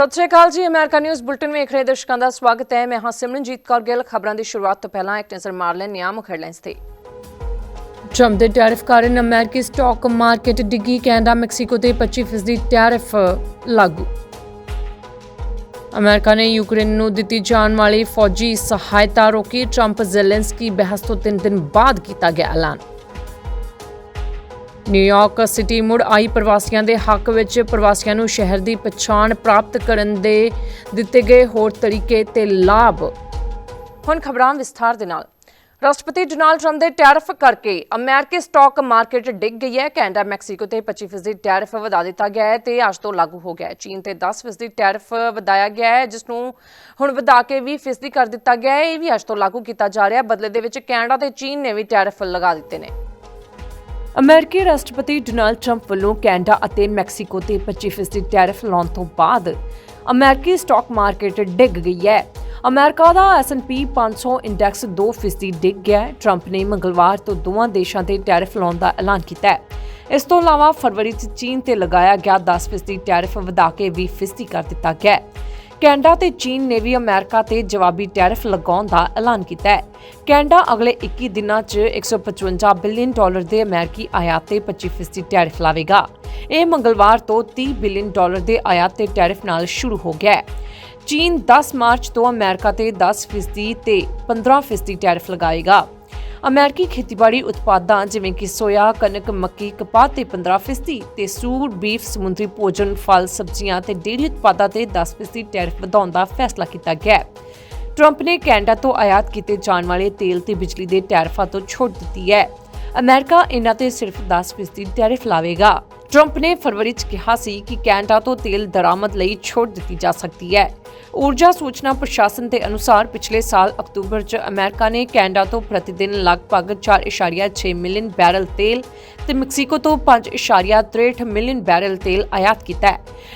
ਸਤਿ ਸ਼੍ਰੀ ਅਕਾਲ ਜੀ, America news bulletin ਵੇਖ ਰਹੇ ਦਰਸ਼ਕਾਂ ਦਾ ਸਵਾਗਤ ਹੈ। ਮੈਂ ਹਾਂ ਸਿਮਰਨਜੀਤ ਕੌਰ ਗਿੱਲ। ਖਬਰਾਂ ਦੀ ਸ਼ੁਰੂਆਤ ਤੋਂ ਪਹਿਲਾਂ ਇੱਕ ਨਜ਼ਰ ਮਾਰ ਲੈਂਦੇ ਹਾਂ, ਮੁੱਖ ਹੈਡਲਾਈਨਸ ਤੇ। ਟਰੰਪ ਦੇ ਟੈਰਿਫ ਕਾਰਨ ਅਮਰੀਕੀ ਸਟਾਕ ਮਾਰਕੀਟ ਡਿੱਗੀ, ਕੈਨੇਡਾ, ਮੈਕਸੀਕੋ ਤੇ 25% ਟੈਰਿਫ ਲਾਗੂ। ਅਮਰੀਕਾ ਨੇ ਯੂਕਰੇਨ ਨੂੰ ਦਿੱਤੀ ਜਾਣ ਵਾਲੀ ਫੌਜੀ ਸਹਾਇਤਾ ਰੋਕੀ। ਟਰੰਪ ਜ਼ੈਲੈਂਸਕੀ ਬਹਿਸ ਤੋਂ ਤਿੰਨ ਦਿਨ ਬਾਅਦ ਕੀਤਾ ਗਿਆ ਐਲਾਨ। ਨਿਊਯਾਰਕ ਸਿਟੀ ਮੁੜ ਆਈ ਪ੍ਰਵਾਸੀਆਂ ਦੇ ਹੱਕ ਵਿੱਚ ਪ੍ਰਵਾਸੀਆਂ ਨੂੰ ਸ਼ਹਿਰ ਦੀ ਪਛਾਣ ਪ੍ਰਾਪਤ ਕਰਨ ਦੇ ਦਿੱਤੇ ਗਏ ਹੋਰ ਤਰੀਕੇ ਤੇ ਲਾਭ। ਹੁਣ ਖਬਰਾਂ ਵਿਸਥਾਰ ਦੇ ਨਾਲ। ਰਾਸ਼ਟਰਪਤੀ ਡੋਨਾਲਡ ਟਰੰਪ ਦੇ ਟੈਰਿਫ ਕਰਕੇ ਅਮਰੀਕੀ ਸਟਾਕ ਮਾਰਕੀਟ ਡਿੱਗ ਗਈ ਹੈ। ਕੈਨੇਡਾ, ਮੈਕਸੀਕੋ ਤੇ 25% ਟੈਰਿਫ ਵਧਾ ਦਿੱਤਾ ਗਿਆ ਹੈ ਤੇ ਅੱਜ ਤੋਂ ਲਾਗੂ ਹੋ ਗਿਆ ਹੈ। ਚੀਨ ਤੇ 10% ਟੈਰਿਫ ਵਧਾਇਆ ਗਿਆ ਹੈ, ਜਿਸ ਨੂੰ ਹੁਣ ਵਧਾ ਕੇ 20% ਕਰ ਦਿੱਤਾ ਗਿਆ ਹੈ। ਇਹ ਵੀ ਅੱਜ ਤੋਂ ਲਾਗੂ ਕੀਤਾ ਜਾ ਰਿਹਾ ਹੈ। ਬਦਲੇ ਦੇ ਵਿੱਚ ਕੈਨੇਡਾ ਤੇ ਚੀਨ ਨੇ ਵੀ ਟੈਰਿਫ ਲਗਾ ਦਿੱਤੇ ਨੇ। ਅਮਰੀਕੀ ਰਾਸ਼ਟਰਪਤੀ ਡੋਨਾਲਡ ਟਰੰਪ ਵੱਲੋਂ ਕੈਨੇਡਾ ਅਤੇ ਮੈਕਸੀਕੋ ਤੇ 25% ਟੈਰਿਫ ਲਾਉਣ ਤੋਂ ਬਾਅਦ ਅਮਰੀਕੀ ਸਟਾਕ ਮਾਰਕੀਟ ਡਿੱਗ ਗਈ ਹੈ। ਅਮਰੀਕਾ ਦਾ S&P 500 ਇੰਡੈਕਸ 2% ਡਿੱਗ ਗਿਆ ਹੈ। ਟਰੰਪ ਨੇ ਮੰਗਲਵਾਰ ਤੋਂ ਦੋਵਾਂ ਦੇਸ਼ਾਂ ਤੇ ਟੈਰਿਫ ਲਾਉਣ ਦਾ ਐਲਾਨ ਕੀਤਾ ਹੈ। ਇਸ ਤੋਂ ਇਲਾਵਾ ਫਰਵਰੀ 'ਚ ਚੀਨ ਤੇ ਲਗਾਇਆ ਗਿਆ 10% ਟੈਰਿਫ ਵਧਾ ਕੇ 20% ਕਰ ਦਿੱਤਾ ਗਿਆ ਹੈ। ਕੈਨੇਡਾ ਤੇ ਚੀਨ ਨੇ ਵੀ ਅਮਰੀਕਾ ਤੇ ਜਵਾਬੀ ਟੈਰਿਫ ਲਗਾਉਣ ਦਾ ਐਲਾਨ ਕੀਤਾ ਹੈ। ਕੈਨੇਡਾ ਅਗਲੇ 21 ਦਿਨਾਂ 'ਚ 155 ਬਿਲੀਅਨ ਡਾਲਰ ਦੇ ਅਮਰੀਕੀ ਆਯਾਤ ਤੇ 25% ਟੈਰਿਫ ਲਾਵੇਗਾ। ਇਹ ਮੰਗਲਵਾਰ ਤੋਂ 30 ਬਿਲੀਅਨ ਡਾਲਰ ਦੇ ਆਯਾਤ ਤੇ ਟੈਰਿਫ ਨਾਲ ਸ਼ੁਰੂ ਹੋ ਗਿਆ ਹੈ। ਚੀਨ 10 ਮਾਰਚ ਤੋਂ ਅਮਰੀਕਾ ਤੇ 10% ਤੇ 15% ਟੈਰਿਫ ਲਗਾਏਗਾ। ਅਮਰੀਕੀ ਖੇਤੀਬਾੜੀ ਉਤਪਾਦਾਂ ਜਿਵੇਂ ਕਿ ਸੋਇਆ, ਕਣਕ, ਮੱਕੀ, ਕਪਾਹ ਤੇ 15% ਤੇ ਸੂਰ, ਬੀਫ, ਸਮੁੰਦਰੀ ਭੋਜਨ, ਫਲ, ਸਬਜ਼ੀਆਂ ਤੇ ਡੇਅਰੀ ਉਤਪਾਦਾਂ ਤੇ 10% ਟੈਰਿਫ ਵਧਾਉਣ ਦਾ ਫੈਸਲਾ ਕੀਤਾ ਗਿਆ ਹੈ। ਟਰੰਪ ਨੇ ਕੈਨੇਡਾ ਤੋਂ ਆਯਾਤ ਕੀਤੇ ਜਾਣ ਵਾਲੇ ਤੇਲ ਤੇ ਬਿਜਲੀ ਦੇ ਟੈਰਿਫਾਂ ਤੋਂ ਛੋਟ ਦਿੱਤੀ ਹੈ ਅਮਰੀਕਾ ਇਹਨਾਂ ਤੇ ਸਿਰਫ 10% ਟੈਰਿਫ ਲਾਵੇਗਾ ਟਰੰਪ ਨੇ ਫਰਵਰੀ 'ਚ ਕਿਹਾ ਸੀ ਕਿ ਕੈਨੇਡਾ ਤੋਂ ਤੇਲ ਦਰਾਮਦ ਲਈ ਛੋਟ ਦਿੱਤੀ ਜਾ ਸਕਦੀ ਹੈ। ਊਰਜਾ ਸੂਚਨਾ ਪ੍ਰਸ਼ਾਸਨ ਦੇ ਅਨੁਸਾਰ ਪਿਛਲੇ ਸਾਲ ਅਕਤੂਬਰ 'ਚ ਅਮਰੀਕਾ ਨੇ ਕੈਨੇਡਾ ਤੋਂ ਪ੍ਰਤੀ ਲਗਭਗ 4.6 ਮਿਲੀਅਨ ਬੈਰਲ ਤੇਲ ਤੇ ਮੈਕਸੀਕੋ ਤੋਂ 5.63 ਮਿਲੀਅਨ ਬੈਰਲ ਤੇਲ ਆਯਾਤ ਕੀਤਾ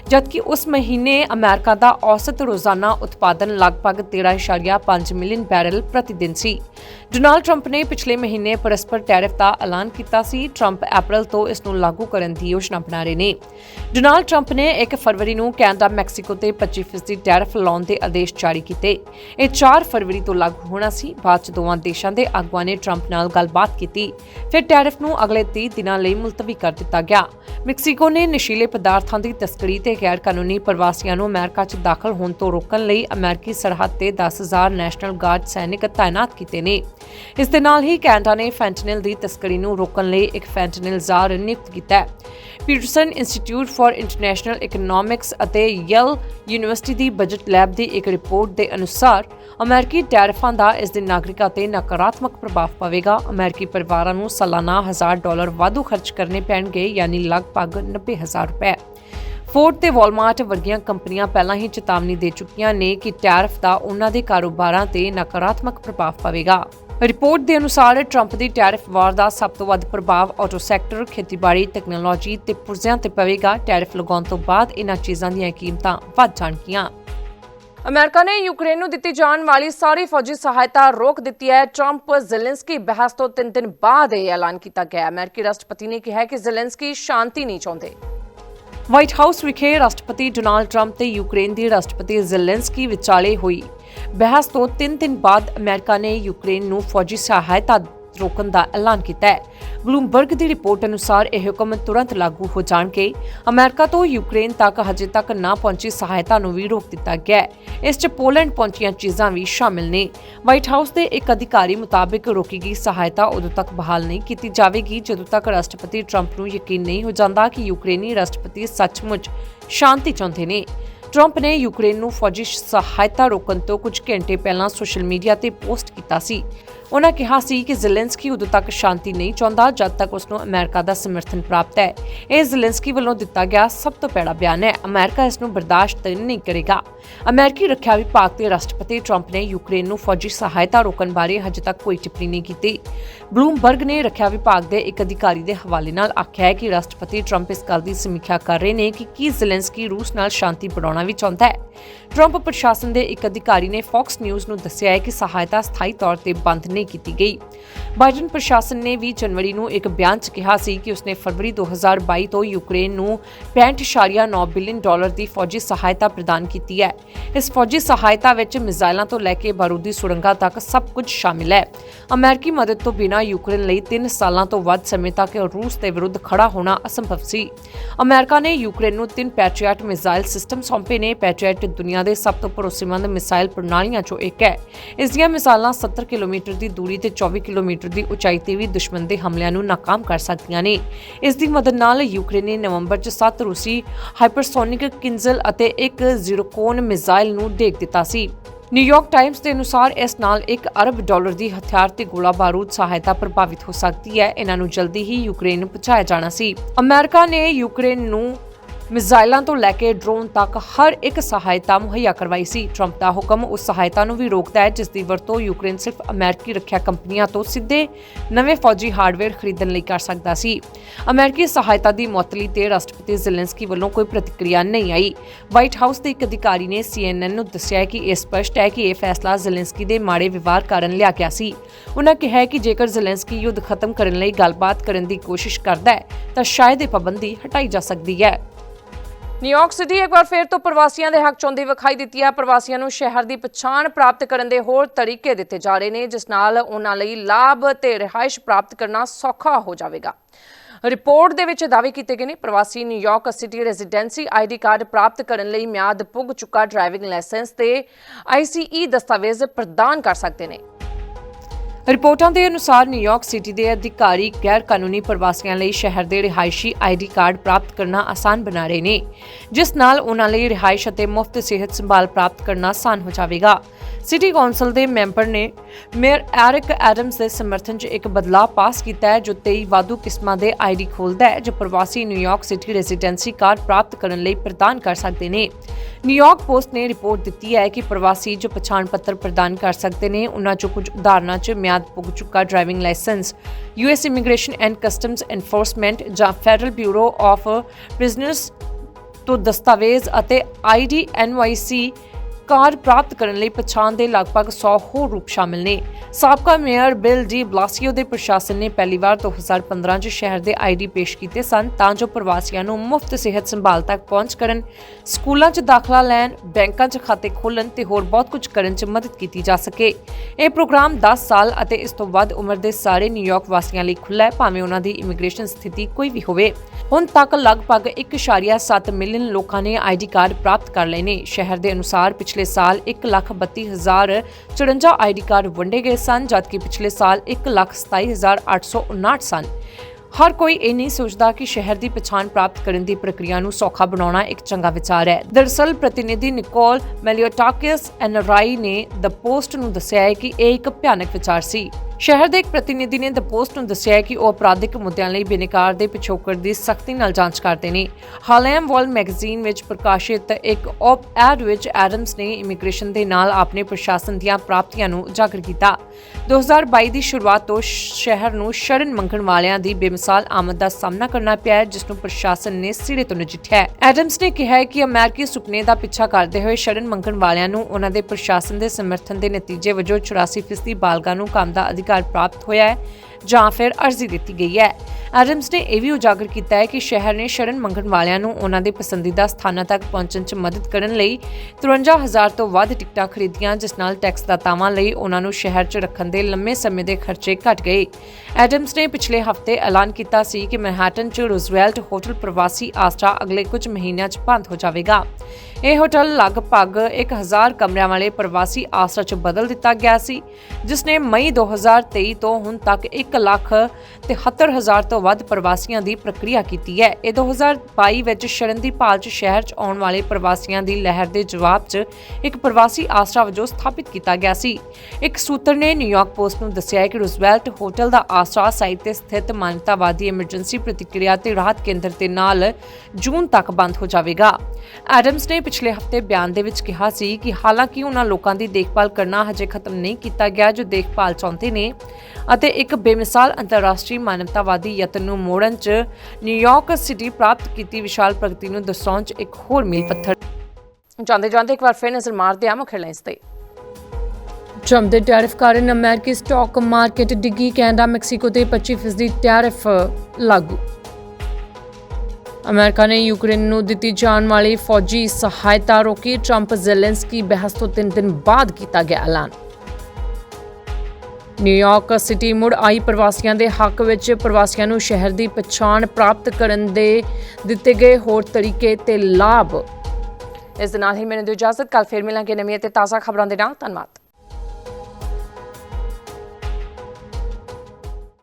ਜਦਕਿ ਉਸ ਮਹੀਨੇ ਅਮਰੀਕਾ ਦਾ ਔਸਤ ਰੋਜ਼ਾਨਾ ਉਤਪਾਦਨ ਲਗਭਗ 13.5 ਮਿਲੀਅਨ ਬੈਰਲ ਪ੍ਰਤੀ ਦਿਨ ਸੀ। ਡੋਨਾਲਡ ਟਰੰਪ ਨੇ ਪਿਛਲੇ ਮਹੀਨੇ ਪਰਸਪਰ ਟੈਰਿਫ ਦਾ ਐਲਾਨ ਕੀਤਾ ਸੀ। ਟਰੰਪ ਅਪ੍ਰੈਲ ਤੋਂ ਇਸ ਨੂੰ ਲਾਗੂ ਕਰਨ ਦੀ ਯੋਜਨਾ ਬਣਾ ਰਹੇ ਨੇ। ਡੋਨਾਲਡ ਟਰੰਪ ਨੇ 1 ਫਰਵਰੀ ਨੂੰ ਕੈਨੇਡਾ, ਮੈਕਸੀਕੋ ਤੇ 25% ਟੈਰਿਫ ਲਾਉਣ ਦੇ ਆਦੇਸ਼ ਜਾਰੀ ਕੀਤੇ। ਇਹ 4 ਫਰਵਰੀ ਤੋਂ ਲਾਗੂ ਹੋਣਾ ਸੀ। ਬਾਅਦ ਚ ਦੋਵਾਂ ਦੇਸ਼ਾਂ ਦੇ ਆਗੂਆਂ ਨੇ ਟਰੰਪ ਨਾਲ ਗੱਲਬਾਤ ਕੀਤੀ। ਫਿਰ ਟੈਰਿਫ ਨੂੰ ਅਗਲੇ 30 ਦਿਨਾਂ ਲਈ ਮੁਲਤਵੀ ਕਰ ਦਿੱਤਾ ਗਿਆ। ਮੈਕਸੀਕੋ ਨੇ ਨਸ਼ੀਲੇ ਪਦਾਰਥਾਂ ਦੀ ਤਸਕਰੀ ਤੇ ਗੈਰ ਕਾਨੂੰਨੀ ਪ੍ਰਵਾਸੀਆਂ ਨੂੰ ਅਮਰੀਕਾ 'ਚ ਦਾਖਲ ਹੋਣ ਤੋਂ ਰੋਕਣ ਲਈ ਅਮਰੀਕੀ ਸਰਹੱਦ ਤੇ 10000 ਨੈਸ਼ਨਲ ਗਾਰਡ ਸੈਨਿਕ ਤਾਇਨਾਤ ਕੀਤੇ ਨੇ। ਇਸ ਦੇ ਨਾਲ ਹੀ ਕੈਨੇਡਾ ਨੇ ਫੈਂਟਨਲ ਦੀ ਤਸਕਰੀ ਨੂੰ ਰੋਕਣ ਲਈ ਇੱਕ ਫੈਂਟਨਲ ਜ਼ਾਰ ਨਿਯੁਕਤ ਕੀਤਾ ਹੈ। Peterson Institute for International Economics ਅਤੇ ਯੈਲ ਯੂਨੀਵਰਸਿਟੀ ਦੀ ਬਜਟ ਲੈਬ ਦੀ ਇੱਕ ਰਿਪੋਰਟ ਦੇ ਅਨੁਸਾਰ, ਅਮਰੀਕੀ ਟੈਰਿਫਾਂ ਦਾ ਇਸ ਦੇ ਨਾਗਰਿਕਾਂ ਤੇ ਨਕਾਰਾਤਮਕ ਪ੍ਰਭਾਵ ਪਵੇਗਾ। ਅਮਰੀਕੀ ਪਰਿਵਾਰਾਂ ਨੂੰ ਸਾਲਾਨਾ 1000 ਡਾਲਰ ਵਾਧੂ ਖਰਚ ਕਰਨੇ ਪੈਣਗੇ, ਯਾਨੀ ਲਗਭਗ 90000 ਰੁਪਏ। ਫੋਰਡ ਤੇ ਵਾਲਮਾਰਟ ਵਰਗੀਆਂ ਕੰਪਨੀਆਂ ਪਹਿਲਾਂ ਹੀ ਚੇਤਾਵਨੀ ਦੇ ਚੁੱਕੀਆਂ ਨੇ ਕਿ ਟੈਰਿਫ ਦਾ ਉਹਨਾਂ ਦੇ ਕਾਰੋਬਾਰਾਂ ਤੇ ਨਕਾਰਾਤਮਕ ਪ੍ਰਭਾਵ ਪਵੇਗਾ। ਰਿਪੋਰਟ ਦੇ ਅਨੁਸਾਰ ਟਰੰਪ ਦੀ ਟੈਰਿਫ ਵਾਰ ਦਾ ਸਭ ਤੋਂ ਵੱਧ ਪ੍ਰਭਾਵ ਆਟੋ ਸੈਕਟਰ, ਖੇਤੀਬਾੜੀ, ਟੈਕਨੋਲੋਜੀ ਤੇ ਪੁਰਜ਼ਿਆਂ ਤੇ ਪਵੇਗਾ। ਟੈਰਿਫ ਲਗਾਉਣ ਤੋਂ ਬਾਅਦ ਇਹਨਾਂ ਚੀਜ਼ਾਂ ਦੀਆਂ ਕੀਮਤਾਂ ਵੱਧ ਜਾਣਗੀਆਂ। ਅਮਰੀਕਾ ਨੇ ਯੂਕਰੇਨ ਨੂੰ ਦਿੱਤੀ ਜਾਣ ਵਾਲੀ ਸਾਰੀ ਫੌਜੀ ਸਹਾਇਤਾ ਰੋਕ ਦਿੱਤੀ ਹੈ ਟਰੰਪ ਜ਼ੈਲੈਂਸਕੀ ਬਹਿਸ ਤੋਂ ਤਿੰਨ ਦਿਨ ਬਾਅਦ ਇਹ ਐਲਾਨ ਕੀਤਾ ਗਿਆ ਅਮਰੀਕੀ ਰਾਸ਼ਟਰਪਤੀ ਨੇ ਕਿਹਾ ਕਿ ਜ਼ੈਲੈਂਸਕੀ ਸ਼ਾਂਤੀ ਨਹੀਂ ਚਾਹੁੰਦੇ ਵਾਈਟ ਹਾਊਸ ਵਿਖੇ ਰਾਸ਼ਟਰਪਤੀ ਡੋਨਾਲਡ ਟਰੰਪ ਤੇ ਯੂਕਰੇਨ ਦੀ ਰਾਸ਼ਟਰਪਤੀ ਜ਼ੈਲੈਂਸਕੀ ਵਿਚਾਲੇ ਹੋਈ। ਬਹਿਸ ਤੋਂ ਤਿੰਨ ਦਿਨ ਬਾਅਦ ਅਮਰੀਕਾ ਨੇ ਯੂਕਰੇਨ ਨੂੰ ਫੌਜੀ ਸਹਾਇਤਾ ਰੋਕਣ ਦਾ ਐਲਾਨ ਕੀਤਾ ਹੈ। ਬਲੂਮਬਰਗ ਦੀ ਰਿਪੋਰਟ ਅਨੁਸਾਰ ਇਹ ਹੁਕਮ ਤੁਰੰਤ ਲਾਗੂ ਹੋ ਜਾਣਗੇ। ਅਮਰੀਕਾ ਤੋਂ ਯੂਕਰੇਨ ਤੱਕ ਹਜੇ ਤੱਕ ਨਾ ਪਹੁੰਚੀ ਸਹਾਇਤਾ ਨੂੰ ਵੀ ਰੋਕ ਦਿੱਤਾ ਗਿਆ ਹੈ। ਇਸ 'ਚ ਪੋਲੈਂਡ ਪਹੁੰਚੀਆਂ ਚੀਜ਼ਾਂ ਵੀ ਸ਼ਾਮਿਲ ਨੇ। ਵਾਈਟ ਹਾਊਸ ਦੇ ਇੱਕ ਅਧਿਕਾਰੀ ਮੁਤਾਬਕ ਰੋਕੀ ਗਈ ਸਹਾਇਤਾ ਉਦੋਂ ਤੱਕ ਬਹਾਲ ਨਹੀਂ ਕੀਤੀ ਜਾਵੇਗੀ, ਜਦੋਂ ਤੱਕ ਰਾਸ਼ਟਰਪਤੀ ਟਰੰਪ ਨੂੰ ਯਕੀਨ ਨਹੀਂ ਹੋ ਜਾਂਦਾ ਕਿ ਯੂਕਰੇਨੀ ਰਾਸ਼ਟਰਪਤੀ ਸੱਚਮੁੱਚ ਸ਼ਾਂਤੀ ਚਾਹੁੰਦੇ ਨੇ। ਟਰੰਪ ਨੇ ਯੂਕਰੇਨ ਨੂੰ ਫੌਜੀ ਸਹਾਇਤਾ ਰੋਕਣ ਤੋਂ ਕੁਝ ਘੰਟੇ ਪਹਿਲਾਂ ਸੋਸ਼ਲ ਮੀਡੀਆ ਤੇ ਪੋਸਟ ਕੀਤਾ ਸੀ। ਉਹਨਾਂ ਕਿਹਾ ਸੀ ਕਿ ਜ਼ੈਲੈਂਸਕੀ ਉਦੋਂ ਤੱਕ ਸ਼ਾਂਤੀ ਨਹੀਂ ਚਾਹੁੰਦਾ ਜਦ ਤੱਕ ਉਸ ਨੂੰ ਅਮਰੀਕਾ ਦਾ ਸਮਰਥਨ ਪ੍ਰਾਪਤ ਹੈ। ਇਹ ਜ਼ੈਲੈਂਸਕੀ ਵੱਲੋਂ ਦਿੱਤਾ ਗਿਆ ਸਭ ਤੋਂ ਪਹਿਲਾ ਬਿਆਨ ਹੈ। ਅਮਰੀਕਾ ਇਸ ਨੂੰ ਬਰਦਾਸ਼ਤ ਨਹੀਂ ਕਰੇਗਾ। ਅਮਰੀਕੀ ਰੱਖਿਆ ਵਿਭਾਗ ਦੇ ਰਾਸ਼ਟਰਪਤੀ ਟਰੰਪ ਨੇ ਯੂਕਰੇਨ ਨੂੰ ਫੌਜੀ ਸਹਾਇਤਾ ਰੋਕਣ ਬਾਰੇ ਹਜੇ ਤੱਕ ਕੋਈ ਟਿੱਪਣੀ ਨਹੀਂ ਕੀਤੀ। ਬਲੂਮਬਰਗ ਨੇ ਰੱਖਿਆ ਵਿਭਾਗ ਦੇ ਇੱਕ ਅਧਿਕਾਰੀ ਦੇ ਹਵਾਲੇ ਨਾਲ ਆਖਿਆ ਹੈ ਕਿ ਰਾਸ਼ਟਰਪਤੀ ਟਰੰਪ ਇਸ ਗੱਲ ਦੀ ਸਮੀਖਿਆ ਕਰ ਰਹੇ ਨੇ ਕਿ ਕੀ ਜ਼ੈਲੈਂਸਕੀ ਰੂਸ ਨਾਲ ਸ਼ਾਂਤੀ ਬਣਾਉਣਾ ਵੀ ਚਾਹੁੰਦਾ ਹੈ। ਟਰੰਪ ਪ੍ਰਸ਼ਾਸਨ ਦੇ ਇੱਕ ਅਧਿਕਾਰੀ ਨੇ ਫੌਕਸ ਨਿਊਜ਼ ਨੂੰ ਦੱਸਿਆ ਹੈ ਕਿ ਸਹਾਇਤਾ ਸਥਾਈ ਤੌਰ ਤੇ ਬੰਦ ਨਹੀਂ ਕੀਤੀ ਗਈ। ਬਾਈਡਨ ਪ੍ਰਸ਼ਾਸਨ ਨੇ ਵੀ ਜਨਵਰੀ ਨੂੰ ਇੱਕ ਬਿਆਨ 'ਚ ਕਿਹਾ ਸੀ ਕਿ ਉਸਨੇ ਫਰਵਰੀ 2022 ਤੋਂ ਯੂਕਰੇਨ ਨੂੰ 65.9 ਬਿਲੀਅਨ ਡਾਲਰ ਦੀ ਫੌਜੀ ਸਹਾਇਤਾ ਪ੍ਰਦਾਨ ਕੀਤੀ ਹੈ। ਇਸ ਫੌਜੀ ਸਹਾਇਤਾ ਵਿੱਚ ਮਿਜ਼ਾਈਲਾਂ ਤੋਂ ਲੈ ਕੇ ਬਾਰੂਦੀ ਸੁਰੰਗਾਂ ਤੱਕ ਸਭ ਕੁਝ ਸ਼ਾਮਿਲ ਹੈ। ਅਮਰੀਕੀ ਮਦਦ ਤੋਂ ਬਿਨਾਂ ਯੂਕਰੇਨ ਲਈ 3 ਸਾਲਾਂ ਤੋਂ ਵੱਧ ਸਮੇਂ ਤੱਕ ਰੂਸ ਦੇ ਵਿਰੁੱਧ ਖੜਾ ਹੋਣਾ ਅਸੰਭਵ ਸੀ। ਅਮਰੀਕਾ ਨੇ ਯੂਕਰੇਨ ਨੂੰ ਤਿੰਨ ਪੈਟਰੀਅਟ ਮਿਜ਼ਾਈਲ ਸਿਸਟਮ ਸੌਂਪੇ ਨੇ। ਪੈਟਰੀਅਟ ਦੁਨੀਆ ਦੇ ਸਭ ਤੋਂ ਭਰੋਸੇਮੰਦ ਮਿਸਾਈਲ ਪ੍ਰਣਾਲੀਆਂ ਚੋਂ ਇੱਕ ਹੈ। ਇਸ ਦੀਆਂ ਮਿਸਾਲਾਂ 70 ਕਿਲੋਮੀਟਰ ਦੀ ਦੂਰੀ ਤੇ 24 ਕਿਲੋਮੀਟਰ ਦੀ ਉਚਾਈ ਤੇ ਵੀ ਦੁਸ਼ਮਣ ਦੇ ਹਮਲਿਆਂ ਨੂੰ ਨਾਕਾਮ ਕਰ ਸਕਦੀਆਂ ਨੇ। ਇਸ ਦੀ ਮਦਦ ਨਾਲ ਯੂਕਰੇਨ ਨੇ ਨਵੰਬਰ 'ਚ 7 ਰੂਸੀ ਹਾਈਪਰਸੋਨਿਕ ਕਿੰਜ਼ਲ ਅਤੇ ਇੱਕ ਜ਼ੀਰੋਕੋਨ ਮਿਜ਼ਾਈਲ ਨੂੰ ਡੇਗ ਦਿੱਤਾ ਸੀ। ਨਿਊਯਾਰਕ ਟਾਈਮਜ਼ ਦੇ ਅਨੁਸਾਰ ਇਸ ਨਾਲ 1 ਅਰਬ ਡਾਲਰ ਦੀ ਹਥਿਆਰ ਤੇ ਗੋਲਾ ਬਾਰੂਦ ਸਹਾਇਤਾ ਪ੍ਰਭਾਵਿਤ ਹੋ ਸਕਦੀ ਹੈ। ਇਹਨਾਂ ਨੂੰ ਜਲਦੀ ਹੀ ਯੂਕਰੇਨ ਪਹੁੰਚਾਇਆ ਜਾਣਾ ਸੀ। ਅਮਰੀਕਾ ਨੇ ਯੂਕਰੇਨ ਨੂੰ ਮਿਜ਼ਾਈਲਾਂ ਤੋਂ ਲੈ ਕੇ ਡਰੋਨ ਤੱਕ ਹਰ ਇੱਕ ਸਹਾਇਤਾ ਮੁਹੱਈਆ ਕਰਵਾਈ ਸੀ। ਟਰੰਪ ਦਾ ਹੁਕਮ ਉਸ ਸਹਾਇਤਾ ਨੂੰ ਵੀ ਰੋਕਦਾ ਹੈ, ਜਿਸ ਦੀ ਵਰਤੋਂ ਯੂਕਰੇਨ ਸਿਰਫ ਅਮਰੀਕੀ ਰੱਖਿਆ ਕੰਪਨੀਆਂ ਤੋਂ ਸਿੱਧੇ ਨਵੇਂ ਫੌਜੀ ਹਾਰਡਵੇਅਰ ਖਰੀਦਣ ਲਈ ਕਰ ਸਕਦਾ ਸੀ। ਅਮਰੀਕੀ ਸਹਾਇਤਾ ਦੀ ਮੁਅੱਤਲੀ ਤੇ ਰਾਸ਼ਟਰਪਤੀ ਜ਼ੈਲੈਂਸਕੀ ਵੱਲੋਂ ਕੋਈ ਪ੍ਰਤੀਕਿਰਿਆ ਨਹੀਂ ਆਈ। ਵਾਈਟ ਹਾਊਸ ਦੇ ਇੱਕ ਅਧਿਕਾਰੀ ਨੇ CNN ਨੂੰ ਦੱਸਿਆ ਕਿ ਇਹ ਸਪਸ਼ਟ ਹੈ ਕਿ ਇਹ ਫੈਸਲਾ ਜ਼ੈਲੈਂਸਕੀ ਦੇ ਮਾੜੇ ਵਿਵਹਾਰ ਕਾਰਨ ਲਿਆ ਗਿਆ ਸੀ। ਉਹਨਾਂ ਕਿਹਾ ਕਿ ਜੇਕਰ ਜ਼ੈਲੈਂਸਕੀ ਯੁੱਧ ਖਤਮ ਕਰਨ ਲਈ ਗੱਲਬਾਤ ਕਰਨ ਦੀ ਕੋਸ਼ਿਸ਼ ਕਰਦਾ ਹੈ, ਤਾਂ ਸ਼ਾਇਦ ਇਹ ਪਾਬੰਦੀ ਹਟਾਈ ਜਾ ਸਕਦੀ ਹੈ। ਨਿਊਯਾਰਕ ਸਿਟੀ ਇੱਕ ਵਾਰ ਫਿਰ ਤੋਂ ਪ੍ਰਵਾਸੀਆਂ ਦੇ ਹੱਕ ਚਾਹੁੰਦੀ ਵਿਖਾਈ ਦਿੱਤੀ ਹੈ। ਪ੍ਰਵਾਸੀਆਂ ਨੂੰ ਸ਼ਹਿਰ ਦੀ ਪਛਾਣ ਪ੍ਰਾਪਤ ਕਰਨ ਦੇ ਹੋਰ ਤਰੀਕੇ ਦਿੱਤੇ ਜਾ ਰਹੇ ਨੇ, ਜਿਸ ਨਾਲ ਉਹਨਾਂ ਲਈ ਲਾਭ ਤੇ ਰਿਹਾਇਸ਼ ਪ੍ਰਾਪਤ ਕਰਨਾ ਸੌਖਾ ਹੋ ਜਾਵੇਗਾ। ਰਿਪੋਰਟ ਦੇ ਵਿੱਚ ਦਾਅਵੇ ਕੀਤੇ ਗਏ ਨੇ, ਪ੍ਰਵਾਸੀ New York city residency ID card ਪ੍ਰਾਪਤ ਕਰਨ ਲਈ ਮਿਆਦ ਪੁੱਗ ਚੁੱਕਾ ਡਰਾਈਵਿੰਗ ਲਾਇਸੈਂਸ ਤੇ ਆਈਸੀਈ ਦਸਤਾਵੇਜ਼ ਪ੍ਰਦਾਨ ਕਰ ਸਕਦੇ ਨੇ। ਰਿਪੋਰਟਾਂ ਦੇ ਅਨੁਸਾਰ ਨਿਊਯਾਰਕ ਸਿਟੀ ਦੇ ਅਧਿਕਾਰੀ ਗੈਰ ਕਾਨੂੰਨੀ ਪ੍ਰਵਾਸੀਆਂ ਲਈ ਸ਼ਹਿਰ ਦੇ ਰਿਹਾਇਸ਼ੀ ਆਈਡੀ ਕਾਰਡ ਪ੍ਰਾਪਤ ਕਰਨਾ ਆਸਾਨ ਬਣਾ ਰਹੇ ਨੇ, ਜਿਸ ਨਾਲ ਉਹਨਾਂ ਲਈ ਰਿਹਾਇਸ਼ ਅਤੇ ਮੁਫਤ ਸਿਹਤ ਸੰਭਾਲ ਪ੍ਰਾਪਤ ਕਰਨਾ ਆਸਾਨ ਹੋ ਜਾਵੇਗਾ। ਸਿਟੀ ਕੌਂਸਲ ਦੇ ਮੈਂਬਰ ਨੇ ਮੇਅਰ ਐਰਿਕ ਐਡਮਸ ਦੇ ਸਮਰਥਨ 'ਚ ਇੱਕ ਬਦਲਾਅ ਪਾਸ ਕੀਤਾ ਹੈ, ਜੋ 23 ਵਾਧੂ ਕਿਸਮਾਂ ਦੇ ਆਈਡੀ ਖੋਲਦਾ ਹੈ, ਜੋ ਪ੍ਰਵਾਸੀ ਨਿਊਯਾਰਕ ਸਿਟੀ ਰੈਜ਼ੀਡੈਂਸੀ ਕਾਰਡ ਪ੍ਰਾਪਤ ਕਰਨ ਲਈ ਪ੍ਰਦਾਨ ਕਰ ਸਕਦੇ ਨੇ। ਨਿਊਯਾਰਕ ਪੋਸਟ ਨੇ ਰਿਪੋਰਟ ਦਿੱਤੀ ਹੈ ਕਿ ਪ੍ਰਵਾਸੀ ਜੋ ਪਛਾਣ ਪੱਤਰ ਪ੍ਰਦਾਨ ਕਰ ਸਕਦੇ ਨੇ ਉਹਨਾਂ 'ਚੋਂ ਕੁਝ ਉਦਾਹਰਨਾਂ 'ਚ ਮਿਆਦ ਪੁੱਗ ਚੁੱਕਾ driving licence US immigration and customs enforcement ਜਾਂ ਫੈਡਰਲ ਬਿਊਰੋ ਆਫ ਪ੍ਰਿਜ਼ਨਰਸ ਤੋਂ ਦਸਤਾਵੇਜ਼ ਅਤੇ ਆਈਡੀ ਐਨਵਾਈਸੀ ਕਾਰ ਪ੍ਰਾਪਤ ਕਰਨ ਲਈ ਪਛਾਣ ਦੇ ਲਗਭਗ 100 ਹੋਰ ਰੂਪ ਸ਼ਾਮਿਲ ਨੇ। ਸਾਬਕਾ ਮੇਅਰ ਬਿਲ ਡੀ ਬਲਾਸੀਓ ਦੇ ਪ੍ਰਸ਼ਾਸਨ ਨੇ ਪਹਿਲੀ ਵਾਰ 2015 ਚ ਸ਼ਹਿਰ ਦੇ ਆਈਡੀ ਪੇਸ਼ ਕੀਤੇ ਸਨ, ਤਾਂ ਜੋ ਪ੍ਰਵਾਸੀਆਂ ਨੂੰ ਮੁਫਤ ਸਿਹਤ ਸੰਭਾਲ ਤੱਕ ਪਹੁੰਚ ਕਰਨ, ਸਕੂਲਾਂ 'ਚ ਦਾਖਲਾ ਲੈਣ, ਬੈਂਕਾਂ 'ਚ ਖਾਤੇ ਖੋਲ੍ਹਣ ਤੇ ਹੋਰ ਬਹੁਤ ਕੁਝ ਕਰਨ 'ਚ ਮਦਦ ਕੀਤੀ ਜਾ ਸਕੇ। ਇਹ ਪ੍ਰੋਗਰਾਮ 10 ਸਾਲ ਅਤੇ ਇਸ ਤੋਂ ਵੱਧ ਉਮਰ ਦੇ ਸਾਰੇ ਨਿਊਯਾਰਕ ਵਾਸੀਆਂ ਲਈ ਖੁੱਲ੍ਹਾ ਹੈ, ਭਾਵੇਂ ਉਹਨਾਂ ਦੀ ਇਮੀਗ੍ਰੇਸ਼ਨ ਸਥਿਤੀ ਕੋਈ ਵੀ ਹੋਵੇ। ਹੁਣ ਤੱਕ ਲਗਭਗ 1.7 ਮਿਲੀਅਨ ਲੋਕਾਂ ਨੇ ਆਈਡੀ ਕਾਰਡ ਪ੍ਰਾਪਤ ਕਰ ਲਏ ਨੇ। ਸ਼ਹਿਰ ਦੇ ਅਨੁਸਾਰ ਪਿਛਲੇ ਸਾਲ 1,32,054 ਆਈਡੀ ਕਾਰਡ ਵੰਡੇ ਗਏ ਸਨ ਜਦਕਿ ਪਿਛਲੇ ਸਾਲ 1,27,859 ਸਨ। ਹਰ ਕੋਈ ਇਹ ਨਹੀਂ ਸੋਚਦਾ ਕਿ ਸ਼ਹਿਰ ਦੀ ਪਛਾਣ ਪ੍ਰਾਪਤ ਕਰਨ ਦੀ ਪ੍ਰਕਿਰਿਆ ਨੂੰ ਸੌਖਾ ਬਣਾਉਣਾ ਇੱਕ ਚੰਗਾ ਵਿਚਾਰ ਹੈ। ਦਰਅਸਲ ਪ੍ਰਤੀਨਿਧੀ ਨਿਕੋਲ ਮੈਲੀਓਟਾਕਿਸ ਐਨਰਾਈ ਨੇ ਦ ਪੋਸਟ ਨੂੰ ਦੱਸਿਆ ਹੈ ਕਿ ਇਹ ਇੱਕ ਭਿਆਨਕ ਵਿਚਾਰ ਸੀ। ਸ਼ਹਿਰ ਦੇ ਇੱਕ ਪ੍ਰਤੀਨਿਧੀ ਨੇ ਦ ਪੋਸਟ ਨੂੰ ਦੱਸਿਆ ਕਿ ਉਹ ਅਪਰਾਧਿਕ ਮੁੱਦਿਆਂ ਲਈ ਬਿਨਕਾਰ ਦੇ ਪਿਛੋਕੜ ਦੀ ਸਖਤੀ ਨਾਲ ਜਾਂਚ ਕਰਦੇ ਨੇ। ਹਾਲੈਮ ਵਾਲ ਮੈਗਜ਼ੀਨ ਵਿੱਚ ਪ੍ਰਕਾਸ਼ਿਤ ਇੱਕ op ਐਡ ਵਿੱਚ ਐਡਮਸ ਨੇ ਇਮੀਗ੍ਰੇਸ਼ਨ ਦੇ ਨਾਲ ਆਪਣੇ ਪ੍ਰਸ਼ਾਸਨ ਦੀਆਂ ਪ੍ਰਾਪਤੀਆਂ ਨੂੰ ਉਜਾਗਰ ਕੀਤਾ। 2022 ਦੀ ਸ਼ੁਰੂਆਤ ਤੋਂ ਸ਼ਹਿਰ ਨੂੰ ਸ਼ਰਨ ਮੰਗਣ ਵਾਲਿਆਂ ਦੀ ਬੇਮਿਸਾਲ ਆਮਦ ਦਾ ਸਾਹਮਣਾ ਕਰਨਾ ਪਿਆ ਹੈ, ਜਿਸ ਨੂੰ ਪ੍ਰਸ਼ਾਸਨ ਨੇ ਸਿਰੇ ਤੋਂ ਨਜਿੱਠਿਆ ਐਡਮਸ ਨੇ ਕਿਹਾ ਹੈ ਕਿ ਅਮਰੀਕੀ ਸੁਪਨੇ ਦਾ ਪਿੱਛਾ ਕਰਦੇ ਹੋਏ ਸ਼ਰਨ ਮੰਗਣ ਵਾਲਿਆਂ ਨੂੰ ਉਹਨਾਂ ਦੇ ਪ੍ਰਸ਼ਾਸਨ ਦੇ ਸਮਰਥਨ ਦੇ ਨਤੀਜੇ ਵਜੋਂ 84% ਬਾਲਗਾਂ ਨੂੰ ਕੰਮ ਦਾ ਅਧਿਕਾਰ ਪ੍ਰਾਪਤ ਹੋਇਆ ਹੈ। ਜਾਂ ਫਿਰ ਅਰਜ਼ੀ ਦਿੱਤੀ ਗਈ ਹੈ। ਐਡਮਸ ਨੇ ਇਹ ਵੀ ਉਜਾਗਰ ਕੀਤਾ ਹੈ ਕਿ ਸ਼ਹਿਰ ਨੇ ਸ਼ਰਨ ਮੰਗਣ ਵਾਲਿਆਂ ਨੂੰ ਉਹਨਾਂ ਦੇ ਪਸੰਦੀਦਾ ਸਥਾਨਾਂ ਤੱਕ ਪਹੁੰਚਣ 'ਚ ਮਦਦ ਕਰਨ ਲਈ 53000 ਤੋਂ ਵੱਧ ਟਿਕਟਾਂ ਖਰੀਦੀਆਂ, ਜਿਸ ਨਾਲ ਟੈਕਸ ਲਈ ਉਹਨਾਂ ਨੂੰ ਸ਼ਹਿਰ 'ਚ ਰੱਖਣ ਦੇ ਲੰਮੇ ਸਮੇਂ ਦੇ ਖਰਚੇ ਘਟ ਗਏ। ਐਡਮਸ ਨੇ ਪਿਛਲੇ ਹਫ਼ਤੇ ਐਲਾਨ ਕੀਤਾ ਸੀ ਕਿ ਮੈਨਹਟਨ 'ਚ ਰੂਜ਼ਵੈਲਟ ਹੋਟਲ ਪ੍ਰਵਾਸੀ ਆਸਟਰਾ ਅਗਲੇ ਕੁਝ ਮਹੀਨਿਆਂ 'ਚ ਬੰਦ ਹੋ ਜਾਵੇਗਾ। ਇਹ ਹੋਟਲ ਲਗਭਗ 1000 ਕਮਰਿਆਂ ਵਾਲੇ ਪ੍ਰਵਾਸੀ ਆਸਰਾ 'ਚ ਬਦਲ ਦਿੱਤਾ ਗਿਆ ਸੀ, ਜਿਸ ਨੇ ਮਈ 2023 ਤੋਂ ਹੁਣ ਤੱਕ 1 ਲੱਖ 73000 ਤੋਂ ਵੱਧ ਪ੍ਰਵਾਸੀਆਂ ਦੀ ਪ੍ਰਕਿਰਿਆ ਕੀਤੀ ਹੈ। ਇਹ 2022 ਵਿੱਚ ਸ਼ਰਨ ਦੀ ਭਾਲ 'ਚ ਸ਼ਹਿਰ 'ਚ ਆਉਣ ਵਾਲੇ ਪ੍ਰਵਾਸੀਆਂ ਦੀ ਲਹਿਰ ਦੇ ਜਵਾਬ 'ਚ ਇੱਕ ਪ੍ਰਵਾਸੀ ਆਸਰਾ ਵਜੋਂ ਸਥਾਪਿਤ ਕੀਤਾ ਗਿਆ ਸੀ। ਇੱਕ ਸੂਤਰ ਨੇ ਨਿਊਯਾਰਕ ਪੋਸਟ ਨੂੰ ਦੱਸਿਆ ਕਿ ਰੂਜ਼ਵੈਲਟ ਹੋਟਲ ਦਾ ਆਸਰਾ ਸਾਈਟ ਤੇ ਸਥਿਤ ਮਾਨਤਾਵਾਦੀ ਐਮਰਜੈਂਸੀ ਪ੍ਰਤੀਕਿਰਿਆ ਤੇ ਰਾਹਤ ਕੇਂਦਰ ਦੇ ਨਾਲ ਜੂਨ ਤੱਕ ਬੰਦ ਹੋ ਜਾਵੇਗਾ। ਐਡਮਸ ਨੇ ਪਿਛਲੇ ਹਫ਼ਤੇ ਬਿਆਨ ਦੇ ਵਿੱਚ ਕਿਹਾ ਸੀ ਕਿ ਹਾਲਾਂਕਿ ਉਹਨਾਂ ਲੋਕਾਂ ਦੀ ਦੇਖਭਾਲ ਕਰਨਾ ਹਜੇ ਖਤਮ ਨਹੀਂ ਕੀਤਾ ਗਿਆ, ਜੋ ਦੇਖਭਾਲ ਚਾਹੁੰਦੇ ਨੇ ਅਤੇ ਇੱਕ ਬੇਮਿਸਾਲ ਅੰਤਰਰਾਸ਼ਟਰੀ ਮਾਨਵਤਾਵਾਦੀ ਯਤਨ ਨੂੰ ਮੋੜਨ 'ਚ ਨਿਊਯਾਰਕ ਸਿਟੀ ਪ੍ਰਾਪਤ ਕੀਤੀ ਵਿਸ਼ਾਲ ਪ੍ਰਗਤੀ ਨੂੰ ਦਰਸਾਉਣ 'ਚ ਇੱਕ ਹੋਰ ਮੀਲ ਪੱਥਰ। ਜਾਂਦੇ ਜਾਂਦੇ ਇੱਕ ਵਾਰ ਫਿਰ ਨਜ਼ਰ ਮਾਰਦੇ ਆ ਮੁੱਖ ਹੈਡਲਾਈਨਸ ਤੇ। ਟਰੰਪ ਦੇ ਟੈਰਿਫ ਕਾਰਨ ਅਮਰੀਕੀ ਸਟਾਕ ਮਾਰਕੀਟ ਡਿੱਗੀ, ਕੈਨੇਡਾ, ਮੈਕਸੀਕੋ ਤੇ 25% ਟੈਰਿਫ ਲਾਗੂ। ਅਮਰੀਕਾ ਨੇ ਯੂਕਰੇਨ ਨੂੰ ਦਿੱਤੀ ਜਾਣ ਵਾਲੀ ਫੌਜੀ ਸਹਾਇਤਾ ਰੋਕੀ, ਟਰੰਪ ਜ਼ੈਲੈਂਸਕੀ ਬਹਿਸ ਤੋਂ ਤਿੰਨ ਦਿਨ ਬਾਅਦ ਕੀਤਾ ਗਿਆ ਐਲਾਨ। ਨਿਊਯਾਰਕ ਸਿਟੀ ਮੁੜ ਆਈ ਪ੍ਰਵਾਸੀਆਂ ਦੇ ਹੱਕ ਵਿੱਚ ਪ੍ਰਵਾਸੀਆਂ ਨੂੰ ਸ਼ਹਿਰ ਦੀ ਪਛਾਣ ਪ੍ਰਾਪਤ ਕਰਨ ਦੇ ਦਿੱਤੇ ਗਏ ਹੋਰ ਤਰੀਕੇ ਤੇ ਲਾਭ। ਇਸ ਦੇ ਨਾਲ ਹੀ ਮੈਨੂੰ ਦਿਓ ਇਜਾਜ਼ਤ। ਕੱਲ ਫੇਰ ਮਿਲਾਂਗੇ ਨਵੀਆਂ ਤੇ ਤਾਜ਼ਾ ਖਬਰਾਂ ਦੇ ਨਾਲ। ਧੰਨਵਾਦ।